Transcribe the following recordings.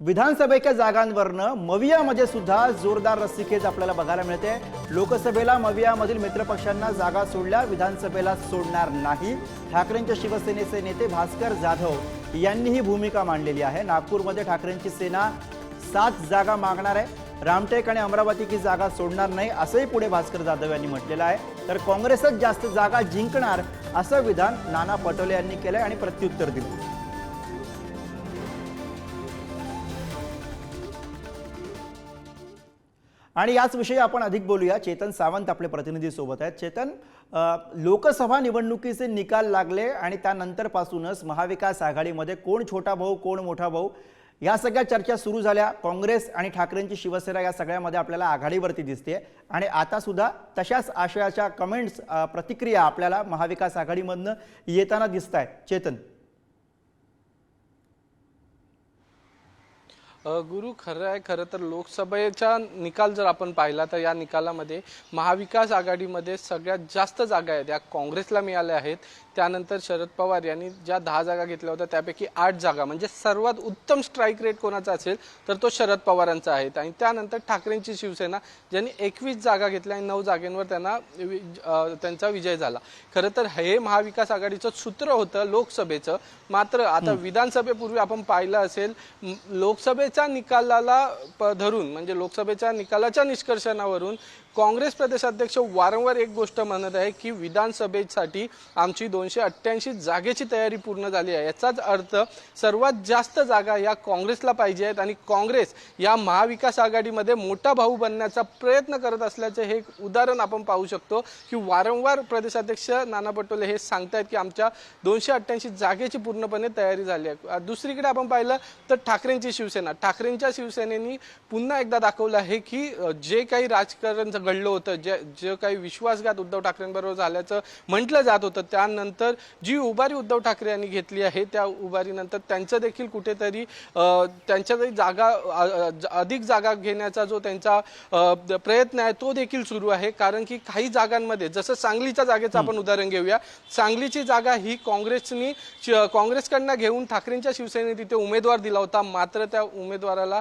विधानसभेच्या जागांवरनं मवियामध्ये सुद्धा जोरदार रस्सीखेच आपल्याला बघायला मिळते. लोकसभेला मवियामधील मित्रपक्षांना जागा सोडल्या विधानसभेला सोडणार नाही. ठाकरेंच्या शिवसेनेचे नेते भास्कर जाधव यांनी ही भूमिका मांडलेली आहे. नागपूरमध्ये ठाकरेंची सेना सात जागा मागणार आहे. रामटेक आणि अमरावती की जागा सोडणार नाही असंही पुढे भास्कर जाधव यांनी म्हटलेलं आहे. तर काँग्रेसच जास्त जागा जिंकणार असं विधान नाना पटोले यांनी केलंय आणि प्रत्युत्तर दिलं. आणि याच विषयी आपण अधिक बोलूया. चेतन सावंत आपले प्रतिनिधी सोबत आहेत. चेतन लोकसभा निवडणुकीचे निकाल लागले आणि त्यानंतरपासूनच महाविकास आघाडीमध्ये कोण छोटा भाऊ कोण मोठा भाऊ या सगळ्या चर्चा सुरू झाल्या. काँग्रेस आणि ठाकरेंची शिवसेना या सगळ्यामध्ये आपल्याला आघाडीवरती दिसते आणि आता सुद्धा तशाच आशयाच्या कमेंट्स प्रतिक्रिया आपल्याला महाविकास आघाडीमधनं येताना दिसत आहेत चेतन. गुरु खरं आहे खरं तर लोकसभेचा निकाल जर आपण पाहिला तर या निकालामध्ये महाविकास आघाडीमध्ये सगळ्यात जास्त जागा आहेत. या काँग्रेसला मिळाल्या आहेत. त्यानंतर शरद पवार यांनी ज्या दहा जागा घेतल्या होत्या त्यापैकी आठ जागा. म्हणजे सर्वात उत्तम स्ट्राईक रेट कोणाचा असेल तर तो शरद पवारांचा आहे. आणि त्यानंतर ठाकरेंची शिवसेना ज्यांनी एकवीस जागा घेतल्या आणि नऊ जागेंवर त्यांना त्यांचा विजय झाला. खरं तर हे महाविकास आघाडीचं सूत्र होतं लोकसभेचं. मात्र आता विधानसभेपूर्वी आपण पाहिलं असेल म- लोकसभेच्या निकालाला प- धरून म्हणजे लोकसभेच्या निकालाच्या निष्कर्षणावरून काँग्रेस प्रदेशाध्यक्ष वारंवार एक गोष्ट म्हणत आहे की विधानसभेसाठी आमची दोनशे अठ्ठ्याऐंशी जागेची तयारी पूर्ण झाली आहे. याचाच अर्थ सर्वात जास्त जागा या काँग्रेसला पाहिजे आहेत आणि काँग्रेस या महाविकास आघाडीमध्ये मोठा भाऊ बनण्याचा प्रयत्न करत असल्याचे हे एक उदाहरण आपण पाहू शकतो की वारंवार प्रदेशाध्यक्ष नाना पटोले हे सांगतायत की आमच्या दोनशे अठ्ठ्याऐंशी जागेची पूर्णपणे तयारी झाली आहे. दुसरीकडे आपण पाहिलं तर ठाकरेंची शिवसेना. ठाकरेंच्या शिवसेनेनी पुन्हा एकदा दाखवलं आहे की जे काही राजकारण घडलं होतं जे जे काही विश्वासघात उद्धव ठाकरेंबरोबर झाल्याचं म्हटलं जात होतं त्यानंतर जी उभारी उद्धव ठाकरे यांनी घेतली आहे त्या उभारीनंतर त्यांचं देखील कुठेतरी अ, त्यांच्यातही जागा अधिक जागा घेण्याचा जो त्यांचा प्रयत्न आहे तो देखील सुरू आहे. कारण की काही जागांमध्ये जसं सांगलीच्या जागेचं आपण उदाहरण घेऊया. सांगलीची जागा ही काँग्रेसनी काँग्रेसकडनं घेऊन ठाकरेंच्या शिवसेनेने तिथे उमेदवार दिला होता. मात्र त्या उमेदवाराला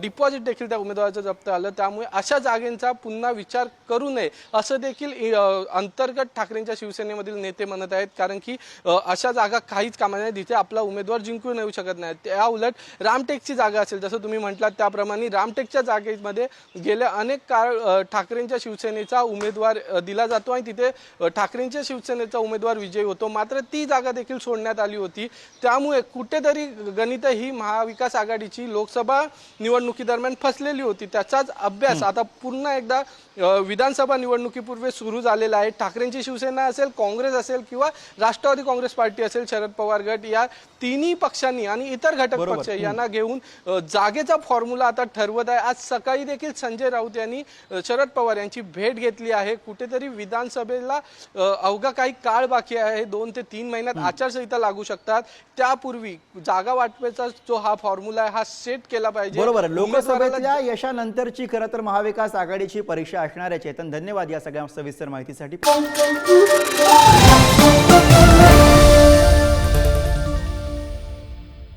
डिपॉझिट देखील त्या उमेदवाराचं जप्त आलं. त्यामुळे अशा जागेंचा पुन्हा विचार करू नये. असं देखील अंतर्गत ठाकरेंच्या शिवसेनेमधील नेते म्हणत आहेत. कारण की अशा जागा काहीच कामा नाही तिथे आपला उमेदवार जिंकून येऊ शकत नाही त्या उलट रामटेकची जागा असेल जसं तुम्ही म्हटलात त्याप्रमाणे रामटेकच्या जागेमध्ये गेल्या अनेक काळ ठाकरेंच्या शिवसेनेचा उमेदवार दिला जातो आणि तिथे ठाकरेंच्या शिवसेनेचा उमेदवार विजयी होतो. मात्र ती जागा देखील सोडण्यात आली होती. त्यामुळे कुठेतरी गणित ही महाविकास आघाडीची लोकसभा निवडणुकीदरम्यान फसलेली होती. त्याचाच अभ्यास. आता पुन्हा एकदा विधानसभा निवडणुकीपूर्वी सुरू झालेला आहे. ठाकरेंची शिवसेना असेल काँग्रेस असेल किंवा राष्ट्रवादी काँग्रेस पार्टी असेल शरद पवार गट या तिन्ही पक्षांनी आणि इतर घटक. पक्ष यांना घेऊन जागेचा फॉर्म्युला आता ठरवत आहे. आज सकाळी देखील संजय राऊत यांनी शरद पवार यांची भेट घेतली आहे. कुठेतरी विधानसभेला अवघा काही काळ बाकी आहे. दोन ते तीन महिन्यात आचारसंहिता लागू शकतात. त्यापूर्वी जागा वाटपेचा जो हा फॉर्म्युला आहे हा सेट केला पाहिजे. बरोबर लोकसभेतल्या यशानंतरची खरं तर महाविकास आघाडीची परीक्षा असणाऱ्या चेतन धन्यवाद या सगळ्या सविस्तर माहितीसाठी.